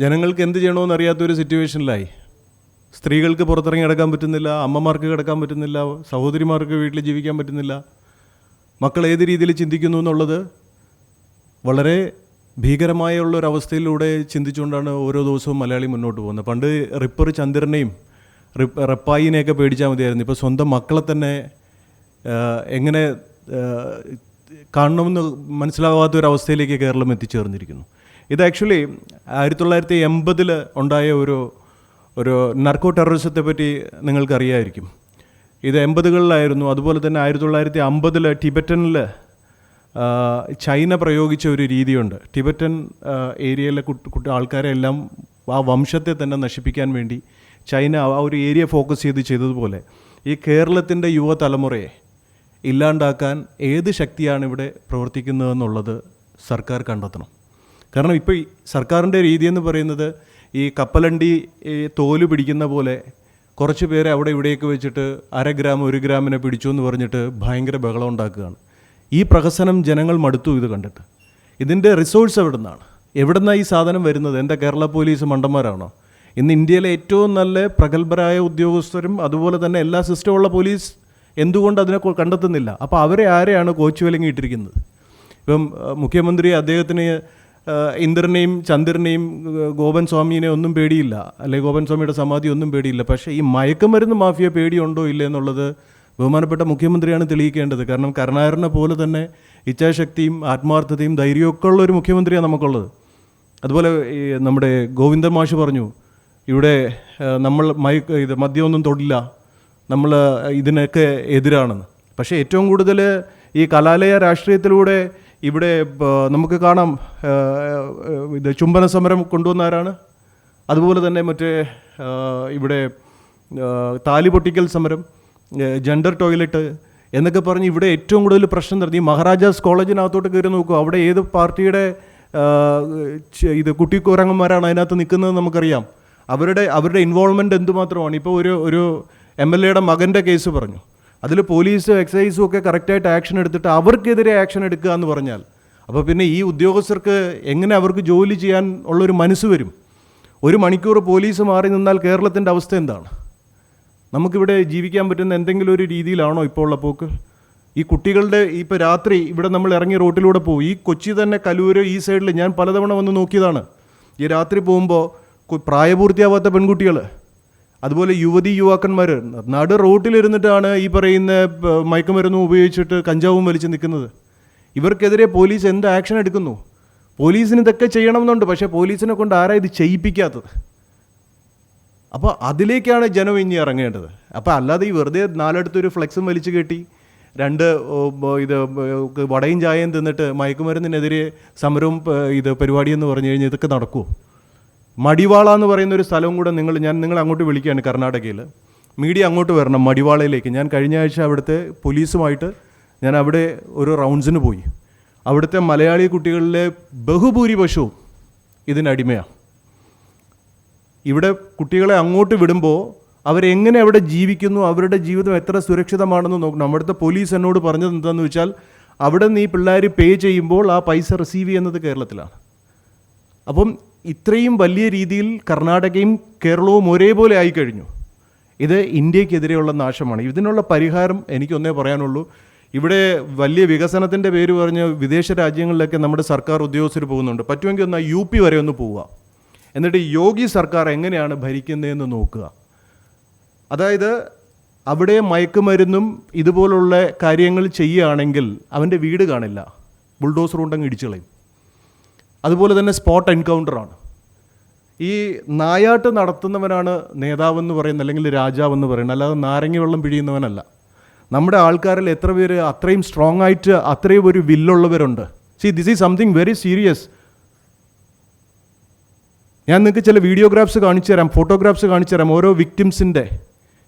ജനങ്ങൾക്ക് എന്ത് ചെയ്യണമെന്ന് അറിയാത്തൊരു സിറ്റുവേഷനിലായി. സ്ത്രീകൾക്ക് പുറത്തിറങ്ങി കിടക്കാൻ പറ്റുന്നില്ല അമ്മമാർക്ക് കിടക്കാൻ പറ്റുന്നില്ല സഹോദരിമാർക്ക് വീട്ടിൽ ജീവിക്കാൻ പറ്റുന്നില്ല. മക്കൾ ഏത് രീതിയിൽ ചിന്തിക്കുന്നു എന്നുള്ളത് വളരെ ഭീകരമായ ഉള്ള ഒരു അവസ്ഥയിലൂടെ ചിന്തിച്ചുകൊണ്ടാണ് ഓരോ ദിവസവും മലയാളി മുന്നോട്ട് പോകുന്നത്. പണ്ട് റിപ്പർ ചന്ദ്രനെയും റിപ്പ് റപ്പായിനെയൊക്കെ പേടിച്ചാൽ മതിയായിരുന്നു. ഇപ്പോൾ സ്വന്തം മക്കളെ തന്നെ എങ്ങനെ കാണണമെന്ന് മനസ്സിലാവാത്ത ഒരു അവസ്ഥയിലേക്ക് കേരളം എത്തിച്ചേർന്നിരിക്കുന്നു. ഇത് ആക്ച്വലി ആയിരത്തി തൊള്ളായിരത്തി എൺപതിൽ ഉണ്ടായ ഒരു ഒരു നർക്കോ ടെററിസത്തെ പറ്റി നിങ്ങൾക്കറിയായിരിക്കും. ഇത് എൺപതുകളിലായിരുന്നു. അതുപോലെ തന്നെ ആയിരത്തി തൊള്ളായിരത്തി അമ്പതിൽ ടിബറ്റനിൽ ചൈന പ്രയോഗിച്ച ഒരു രീതിയുണ്ട്. ടിബറ്റൻ ഏരിയയിലെ കുട്ടി ആൾക്കാരെ എല്ലാം ആ വംശത്തെ തന്നെ നശിപ്പിക്കാൻ വേണ്ടി ചൈന ആ ഒരു ഏരിയ ഫോക്കസ് ചെയ്ത് ചെയ്തതുപോലെ ഈ കേരളത്തിന്റെ യുവതലമുറയെ ഇല്ലാണ്ടാക്കാൻ ഏത് ശക്തിയാണ് ഇവിടെ പ്രവർത്തിക്കുന്നതെന്നുള്ളത് സർക്കാർ കണ്ടെത്തണം. കാരണം ഇപ്പോൾ ഈ സർക്കാരിന്റെ രീതി എന്ന് പറയുന്നത് ഈ കപ്പലണ്ടി തോൽ പിടിക്കുന്ന പോലെ കുറച്ച് പേരെ അവിടെ ഇവിടെയൊക്കെ വെച്ചിട്ട് അര ഗ്രാം ഒരു ഗ്രാമിനെ പിടിച്ചു എന്ന് പറഞ്ഞിട്ട് ഭയങ്കര ബഹളം ഉണ്ടാക്കുകയാണ്. ഈ പ്രഹസനം ജനങ്ങൾ മടുത്തു ഇത് കണ്ടിട്ട്. ഇതിന്റെ റിസോഴ്സ് എവിടെ നിന്നാണ് എവിടെ നിന്നാണ് ഈ സാധനം വരുന്നത്? എന്റെ കേരള പോലീസ് മണ്ടന്മാരാണോ? ഇന്ന് ഇന്ത്യയിലെ ഏറ്റവും നല്ല പ്രഗത്ഭരായ ഉദ്യോഗസ്ഥരും അതുപോലെ തന്നെ എല്ലാ സിസ്റ്റമുള്ള പോലീസ് എന്തുകൊണ്ട് അതിനെ കണ്ടെത്തുന്നില്ല? അപ്പോൾ അവരെ ആരെയാണ് കോച്ച് വിലങ്ങിയിട്ടിരിക്കുന്നത് ഇപ്പം മുഖ്യമന്ത്രി അദ്ദേഹത്തിന് ഇന്ദ്രനെയും ചന്ദ്രനെയും ഗോപൻ സ്വാമിനെ ഒന്നും പേടിയില്ല. അല്ലെങ്കിൽ ഗോപൻ സ്വാമിയുടെ സമാധി ഒന്നും പേടിയില്ല. പക്ഷേ ഈ മയക്കുമരുന്ന് മാഫിയ പേടിയുണ്ടോ ഇല്ല എന്നുള്ളത് ബഹുമാനപ്പെട്ട മുഖ്യമന്ത്രിയാണ് തെളിയിക്കേണ്ടത്. കാരണം കരുണാകരനെ പോലെ തന്നെ ഇച്ഛാശക്തിയും ആത്മാർത്ഥതയും ധൈര്യവും ഒക്കെ ഉള്ള ഒരു മുഖ്യമന്ത്രിയാണ് നമുക്കുള്ളത്. അതുപോലെ നമ്മുടെ ഗോവിന്ദൻ മാഷ് പറഞ്ഞു ഇവിടെ നമ്മൾ മയക്ക് ഇത് മദ്യമൊന്നും തൊടില്ല. നമ്മൾ ഇതിനൊക്കെ എതിരാണെന്ന്. പക്ഷേ ഏറ്റവും കൂടുതൽ ഈ കലാലയ രാഷ്ട്രീയത്തിലൂടെ ഇവിടെ നമുക്ക് കാണാം ഇത് ചുംബന സമരം കൊണ്ടുവന്ന ആരാണ് അതുപോലെ തന്നെ മറ്റേ ഇവിടെ താലി പൊട്ടിക്കൽ സമരം ജെൻഡർ ടോയ്ലറ്റ് എന്നൊക്കെ പറഞ്ഞ് ഇവിടെ ഏറ്റവും കൂടുതൽ പ്രശ്നം നടത്തി. മഹാരാജാസ് കോളേജിനകത്തോട്ട് കയറി നോക്കൂ. അവിടെ ഏത് പാർട്ടിയുടെ ഇത് കുട്ടിക്കുരങ്ങന്മാരാണ് അതിനകത്ത് നിൽക്കുന്നത് നമുക്കറിയാം. അവരുടെ അവരുടെ ഇൻവോൾവ്മെന്റ് എന്തുമാത്രമാണ്? ഇപ്പോൾ ഒരു ഒരു എം എൽ എയുടെ മകന്റെ കേസ് പറഞ്ഞു. അതിൽ പോലീസും എക്സൈസും ഒക്കെ കറക്റ്റായിട്ട് ആക്ഷൻ എടുത്തിട്ട് അവർക്കെതിരെ ആക്ഷൻ എടുക്കുക എന്ന് പറഞ്ഞാൽ അപ്പോൾ പിന്നെ ഈ ഉദ്യോഗസ്ഥർക്ക് എങ്ങനെ അവർക്ക് ജോലി ചെയ്യാൻ ഉള്ളൊരു മനസ്സ് വരും? ഒരു മണിക്കൂർ പോലീസ് മാറി നിന്നാൽ കേരളത്തിന്റെ അവസ്ഥ എന്താണ്? നമുക്കിവിടെ ജീവിക്കാൻ പറ്റുന്ന എന്തെങ്കിലും ഒരു രീതിയിലാണോ ഇപ്പോൾ ഉള്ള പോക്ക്? ഈ കുട്ടികളുടെ ഇപ്പോൾ രാത്രി ഇവിടെ നമ്മൾ ഇറങ്ങി റോട്ടിലൂടെ പോകും ഈ കൊച്ചി തന്നെ കലൂര് ഈ സൈഡിൽ ഞാൻ പലതവണ വന്ന് നോക്കിയതാണ്. ഈ രാത്രി പോകുമ്പോൾ പ്രായപൂർത്തിയാവാത്ത പെൺകുട്ടികൾ അതുപോലെ യുവതി യുവാക്കന്മാർ നാട് റോട്ടിലിരുന്നിട്ടാണ് ഈ പറയുന്ന മയക്കുമരുന്നും ഉപയോഗിച്ചിട്ട് കഞ്ചാവും വലിച്ച് നിൽക്കുന്നത്. ഇവർക്കെതിരെ പോലീസ് എന്ത് ആക്ഷൻ എടുക്കുന്നു? പോലീസിന് ഇതൊക്കെ ചെയ്യണമെന്നുണ്ട് പക്ഷേ പോലീസിനെ കൊണ്ട് ആരാ ഇത് ചെയ്യിപ്പിക്കാത്തത്? അപ്പോൾ അതിലേക്കാണ് ജനം ഇനി ഇറങ്ങേണ്ടത്. അപ്പോൾ അല്ലാതെ ഈ വെറുതെ നാലടുത്തൊരു ഫ്ലെക്സും വലിച്ചു കെട്ടി രണ്ട് ഇത് വടയും ചായയും തിന്നിട്ട് മയക്കുമരുന്നിനെതിരെ സമരവും ഇത് പരിപാടിയെന്ന് പറഞ്ഞു കഴിഞ്ഞാൽ ഇതൊക്കെ നടക്കുമോ മടിവാള എന്ന് പറയുന്ന ഒരു സ്ഥലവും കൂടെ നിങ്ങൾ ഞാൻ നിങ്ങൾ അങ്ങോട്ട് വിളിക്കുകയാണ് കർണാടകയിൽ. മീഡിയ അങ്ങോട്ട് വരണം മടിവാളയിലേക്ക്. ഞാൻ കഴിഞ്ഞ ആഴ്ച അവിടുത്തെ പോലീസുമായിട്ട് ഞാൻ അവിടെ ഒരു റൗണ്ട്സിന് പോയി. അവിടുത്തെ മലയാളി കുട്ടികളിലെ ബഹുഭൂരിപക്ഷവും ഇതിനടിമയാണ് ഇവിടെ കുട്ടികളെ അങ്ങോട്ട് വിടുമ്പോൾ അവരെങ്ങനെ അവിടെ ജീവിക്കുന്നു അവരുടെ ജീവിതം എത്ര സുരക്ഷിതമാണെന്ന് നോക്കണം. അവിടുത്തെ പോലീസ് എന്നോട് പറഞ്ഞത് എന്താണെന്ന് വെച്ചാൽ അവിടെ നിന്ന് ഈ പിള്ളേർ പേ ചെയ്യുമ്പോൾ ആ പൈസ റിസീവ് ചെയ്യുന്നത് കേരളത്തിലാണ്. അപ്പം ഇത്രയും വലിയ രീതിയിൽ കർണാടകയും കേരളവും ഒരേപോലെ ആയിക്കഴിഞ്ഞു. ഇത് ഇന്ത്യക്കെതിരെയുള്ള നാശമാണ്. ഇതിനുള്ള പരിഹാരം എനിക്കൊന്നേ പറയാനുള്ളൂ. ഇവിടെ വലിയ വികസനത്തിന്റെ പേര് പറഞ്ഞ് വിദേശ രാജ്യങ്ങളിലൊക്കെ നമ്മുടെ സർക്കാർ ഉദ്യോഗസ്ഥർ പോകുന്നുണ്ട്. പറ്റുമെങ്കിൽ ഒന്ന് യു പി വരെ ഒന്ന് പോവുക. എന്നിട്ട് യോഗി സർക്കാർ എങ്ങനെയാണ് ഭരിക്കുന്നതെന്ന് നോക്കുക. അതായത് അവിടെ മയക്കുമരുന്നും ഇതുപോലുള്ള കാര്യങ്ങൾ ചെയ്യുകയാണെങ്കിൽ അവന്റെ വീട് കാണില്ല. ബുൾഡോസർ കൊണ്ടങ്ങ് ഇടിച്ചു കളയും. അതുപോലെ തന്നെ സ്പോട്ട് എൻകൗണ്ടറാണ് ഈ നായാട്ട് നടത്തുന്നവനാണ് നേതാവെന്ന് പറയുന്നത് അല്ലെങ്കിൽ രാജാവെന്ന് പറയുന്നത് അല്ലാതെ നാരങ്ങ വെള്ളം പിഴിയുന്നവനല്ല. നമ്മുടെ ആൾക്കാരിൽ എത്ര പേര് അത്രയും സ്ട്രോങ് ആയിട്ട് അത്രയും ഒരു വില്ലുള്ളവരുണ്ട് see this is something very serious ഞാൻ നിങ്ങൾക്ക് ചില വീഡിയോഗ്രാഫ്സ് കാണിച്ചു തരാം ഫോട്ടോഗ്രാഫ്സ് കാണിച്ചു തരാം ഓരോ വിക്ടിംസിന്റെ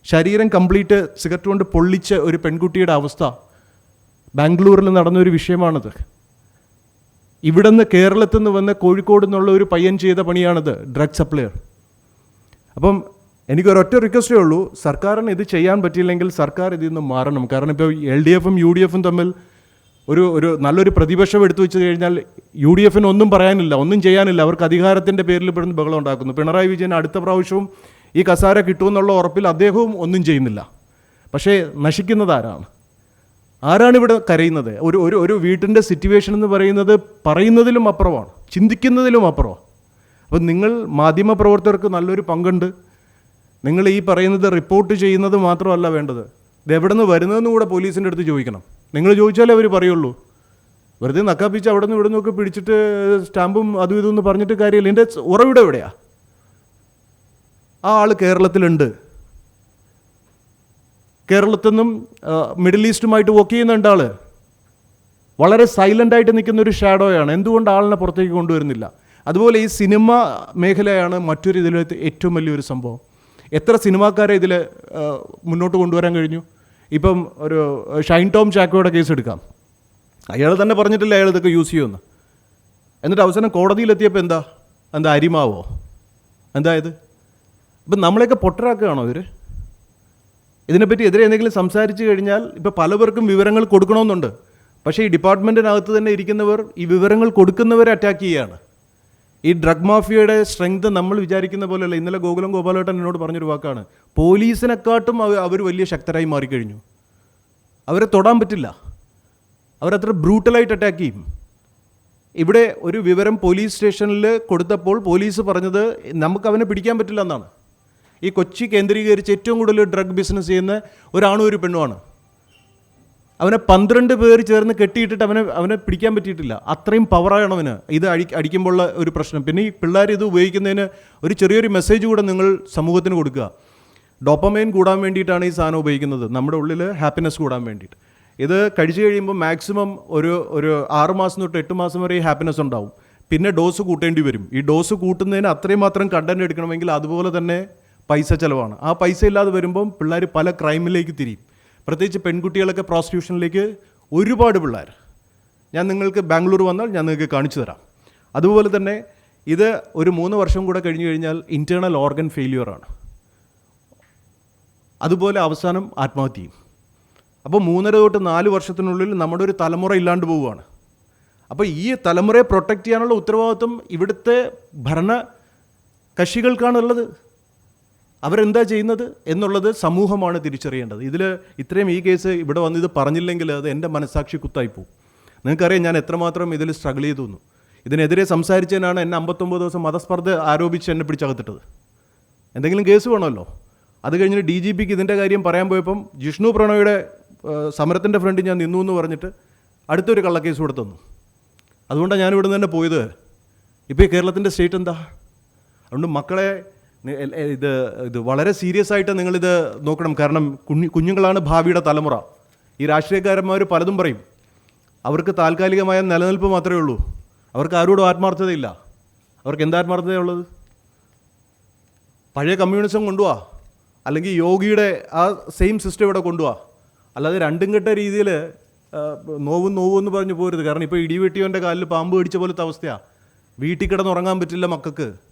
ശരീരം കംപ്ലീറ്റ് സിഗരറ്റ് കൊണ്ട് പൊള്ളിച്ച ഒരു പെൺകുട്ടിയുടെ അവസ്ഥ. ബാംഗ്ലൂരിൽ നടന്ന ഒരു വിഷയമാണത് നിന്ന് കേരളത്തിൽ നിന്ന് വന്ന കോഴിക്കോട് നിന്നുള്ള ഒരു പയ്യൻ ചെയ്ത പണിയാണത് ഡ്രഗ് സപ്ലയർ അപ്പം എനിക്കൊരൊറ്റ റിക്വസ്റ്റേ ഉള്ളൂ സർക്കാരിന് ഇത് ചെയ്യാൻ പറ്റിയില്ലെങ്കിൽ സർക്കാർ ഇതിൽ നിന്ന് മാറണം. കാരണം ഇപ്പോൾ എൽ ഡി എഫും യു ഡി എഫും തമ്മിൽ ഒരു ഒരു നല്ലൊരു പ്രതിപക്ഷം എടുത്തു വെച്ച് കഴിഞ്ഞാൽ യു ഡി എഫിന് ഒന്നും പറയാനില്ല ഒന്നും ചെയ്യാനില്ല. അവർക്ക് അധികാരത്തിന്റെ പേരിൽ ഇവിടുന്ന് ബഹളം ഉണ്ടാക്കുന്നു. പിണറായി വിജയൻ അടുത്ത പ്രാവശ്യവും ഈ കസാര കിട്ടുമെന്നുള്ള ഉറപ്പിൽ അദ്ദേഹവും ഒന്നും ചെയ്യുന്നില്ല. പക്ഷേ നശിക്കുന്നത് ആരാണ് ഇവിടെ കരയുന്നത്? ഒരു ഒരു ഒരു വീട്ടിന്റെ സിറ്റുവേഷൻ എന്ന് പറയുന്നത് പറയുന്നതിലും അപ്പുറമാണ് ചിന്തിക്കുന്നതിലും അപ്പുറമാണ്. അപ്പം നിങ്ങൾ മാധ്യമപ്രവർത്തകർക്ക് നല്ലൊരു പങ്കുണ്ട്. നിങ്ങൾ ഈ പറയുന്നത് റിപ്പോർട്ട് ചെയ്യുന്നത് മാത്രമല്ല വേണ്ടത്. ഇത് എവിടെ നിന്ന് വരുന്നതെന്ന് കൂടെ പോലീസിന്റെ അടുത്ത് ചോദിക്കണം. നിങ്ങൾ ചോദിച്ചാലേ അവർ പറയുള്ളൂ. വെറുതെ നക്കാപ്പിച്ച് അവിടെ നിന്ന് ഇവിടെ നിന്നൊക്കെ പിടിച്ചിട്ട് സ്റ്റാമ്പും അതും ഇതും പറഞ്ഞിട്ട് കാര്യമില്ല. എന്റെ ഉറവിടെ എവിടെയാണ് ആ ആൾ കേരളത്തിലുണ്ട്. കേരളത്തിൽ നിന്നും മിഡിൽ ഈസ്റ്റുമായിട്ട് വർക്ക് ചെയ്യുന്നുണ്ട് ആൾ വളരെ സൈലന്റ് ആയിട്ട് നിൽക്കുന്ന ഒരു ഷാഡോയാണ്. എന്തുകൊണ്ട് ആളിനെ പുറത്തേക്ക് കൊണ്ടുവരുന്നില്ല? അതുപോലെ ഈ സിനിമ മേഖലയാണ് മറ്റൊരു ഇതിൽ ഏറ്റവും വലിയൊരു സംഭവം. എത്ര സിനിമാക്കാരെ ഇതിൽ മുന്നോട്ട് കൊണ്ടുവരാൻ കഴിഞ്ഞു? ഇപ്പം ഒരു ഷൈൻ ടോം ചാക്കോയുടെ കേസ് എടുക്കാം. അയാൾ തന്നെ പറഞ്ഞിട്ടില്ല അയാൾ ഇതൊക്കെ യൂസ് ചെയ്യുമെന്ന്? എന്നിട്ട് അവസാനം കോടതിയിലെത്തിയപ്പോൾ എന്താ? എന്താ അരിമാവോ? എന്തായത് ഇപ്പം നമ്മളെയൊക്കെ പൊട്ടരാക്കുകയാണോ ഇവർ ഇതിനെപ്പറ്റി എതിരെ എന്തെങ്കിലും സംസാരിച്ചു കഴിഞ്ഞാൽ ഇപ്പോൾ പലവർക്കും വിവരങ്ങൾ കൊടുക്കണമെന്നുണ്ട്. പക്ഷേ ഈ ഡിപ്പാർട്ട്മെന്റിനകത്ത് തന്നെ ഇരിക്കുന്നവർ ഈ വിവരങ്ങൾ കൊടുക്കുന്നവരെ അറ്റാക്ക് ചെയ്യുകയാണ് ഈ ഡ്രഗ് മാഫിയയുടെ സ്ട്രെങ്ത് നമ്മൾ വിചാരിക്കുന്ന പോലെയല്ല. ഇന്നലെ ഗോകുലം ഗോപാലേട്ടൻ എന്നോട് പറഞ്ഞൊരു വാക്കാണ്. പോലീസിനെക്കാട്ടും അവർ വലിയ ശക്തരായി മാറിക്കഴിഞ്ഞു. അവരെ തൊടാൻ പറ്റില്ല. അവരത്ര ബ്രൂട്ടലായിട്ട് അറ്റാക്ക് ചെയ്യും. ഇവിടെ ഒരു വിവരം പോലീസ് സ്റ്റേഷനിൽ കൊടുത്തപ്പോൾ പോലീസ് പറഞ്ഞത് നമുക്ക് അവനെ പിടിക്കാൻ പറ്റില്ല എന്നാണ്. ഈ കൊച്ചി കേന്ദ്രീകരിച്ച് ഏറ്റവും കൂടുതൽ ഡ്രഗ് ബിസിനസ് ചെയ്യുന്ന ഒരാണും ഒരു പെണ്ണുമാണ് അവനെ പന്ത്രണ്ട് പേർ ചേർന്ന് കെട്ടിയിട്ടിട്ട് അവനെ അവനെ പിടിക്കാൻ പറ്റിയിട്ടില്ല. അത്രയും പവറാണ് അവന്. ഇത് അടി അടിക്കുമ്പോഴുള്ള ഒരു പ്രശ്നം. പിന്നെ ഈ പിള്ളേർ ഇത് ഉപയോഗിക്കുന്നതിന് ഒരു ചെറിയൊരു മെസ്സേജ് കൂടെ നിങ്ങൾ സമൂഹത്തിന് കൊടുക്കുക. ഡോപ്പമൈൻ കൂടാൻ വേണ്ടിയിട്ടാണ് ഈ സാധനം ഉപയോഗിക്കുന്നത്. നമ്മുടെ ഉള്ളിൽ ഹാപ്പിനെസ് കൂടാൻ വേണ്ടിയിട്ട്. ഇത് കഴിച്ചു കഴിയുമ്പോൾ മാക്സിമം ഒരു ഒരു ആറ് മാസം തൊട്ട് എട്ട് മാസം വരെ ഈ ഹാപ്പിനെസ് ഉണ്ടാവും. പിന്നെ ഡോസ് കൂട്ടേണ്ടി വരും. ഈ ഡോസ് കൂട്ടുന്നതിന് അത്രയും മാത്രം കണ്ടന്റ് എടുക്കണമെങ്കിൽ അതുപോലെ തന്നെ പൈസ ചിലവാണ്. ആ പൈസ ഇല്ലാതെ വരുമ്പം പിള്ളേർ പല ക്രൈമിലേക്ക് തിരിയും. പ്രത്യേകിച്ച് പെൺകുട്ടികളൊക്കെ പ്രോസ്റ്റിറ്റ്യൂഷനിലേക്ക് ഒരുപാട് പിള്ളേർ. ഞാൻ നിങ്ങൾക്ക് ബാംഗ്ലൂർ വന്നാൽ ഞാൻ നിങ്ങൾക്ക് കാണിച്ചു തരാം. അതുപോലെ തന്നെ ഇത് ഒരു മൂന്ന് വർഷം കൂടെ കഴിഞ്ഞു കഴിഞ്ഞാൽ ഇന്റേർണൽ ഓർഗൻ ഫെയിലിയറാണ് അതുപോലെ അവസാനം ആത്മഹത്യയും. അപ്പോൾ മൂന്നര തൊട്ട് നാല് വർഷത്തിനുള്ളിൽ നമ്മുടെ ഒരു തലമുറ ഇല്ലാണ്ട് പോവുകയാണ്. അപ്പോൾ ഈ തലമുറയെ പ്രൊട്ടക്റ്റ് ചെയ്യാനുള്ള ഉത്തരവാദിത്വം ഇവിടുത്തെ ഭരണ കക്ഷികൾക്കാണുള്ളത്. അവരെന്താ ചെയ്യുന്നത് എന്നുള്ളത് സമൂഹമാണ് തിരിച്ചറിയേണ്ടത്. ഇതിൽ ഇത്രയും ഈ കേസ് ഇവിടെ വന്ന് ഇത് പറഞ്ഞില്ലെങ്കിൽ അത് എന്റെ മനസ്സാക്ഷി കുത്തായിപ്പോവും. നിങ്ങൾക്കറിയാം ഞാൻ എത്രമാത്രം ഇതിൽ സ്ട്രഗിൾ ചെയ്തു എന്ന്. ഇതിനെതിരെ സംസാരിച്ചതിനാണ് എന്നെ അമ്പത്തൊമ്പത് ദിവസം മതസ്പർദ്ധ ആരോപിച്ച് എന്നെ പിടിച്ചകത്തിട്ടത്. എന്തെങ്കിലും കേസ് വേണമല്ലോ. അത് കഴിഞ്ഞിട്ട് ഡി ജി പിക്ക് ഇതിന്റെ കാര്യം പറയാൻ പോയപ്പം ജിഷ്ണു പ്രണോയുടെ സമരത്തിന്റെ ഫ്രണ്ട് ഞാൻ നിന്നു എന്ന് പറഞ്ഞിട്ട് അടുത്തൊരു കള്ളക്കേസ് കൂടെ തന്നു. അതുകൊണ്ടാണ് ഞാൻ ഇവിടെ തന്നെ പോയത്. ഇപ്പോൾ ഈ കേരളത്തിന്റെ സ്റ്റേറ്റ് എന്താ? അതുകൊണ്ട് മക്കളെ ഇത് ഇത് വളരെ സീരിയസ് ആയിട്ട് നിങ്ങളിത് നോക്കണം. കാരണം കുഞ്ഞു കുഞ്ഞുങ്ങളാണ് ഭാവിയുടെ തലമുറ. ഈ രാഷ്ട്രീയക്കാരന്മാർ പലതും പറയും. അവർക്ക് താൽക്കാലികമായ നിലനിൽപ്പ് മാത്രമേ ഉള്ളൂ. അവർക്ക് ആരോടും ആത്മാർത്ഥതയില്ല. അവർക്ക് എന്താ ആത്മാർത്ഥതയുള്ളത്? പഴയ കമ്മ്യൂണിസം കൊണ്ടുപോവാ അല്ലെങ്കിൽ യോഗിയുടെ ആ സെയിം സിസ്റ്റം ഇവിടെ കൊണ്ടുപോവാ അല്ലാതെ രണ്ടും കെട്ട രീതിയിൽ നോവും നോവും എന്ന് പറഞ്ഞു പോരുത്. കാരണം ഇപ്പോൾ ഇടിവെട്ടിയവന്റെ കാലിൽ പാമ്പ് കടിച്ച പോലത്തെ അവസ്ഥയാണ് വീട്ടിൽ കിടന്ന് ഉറങ്ങാൻ പറ്റില്ല മക്കൾക്ക്.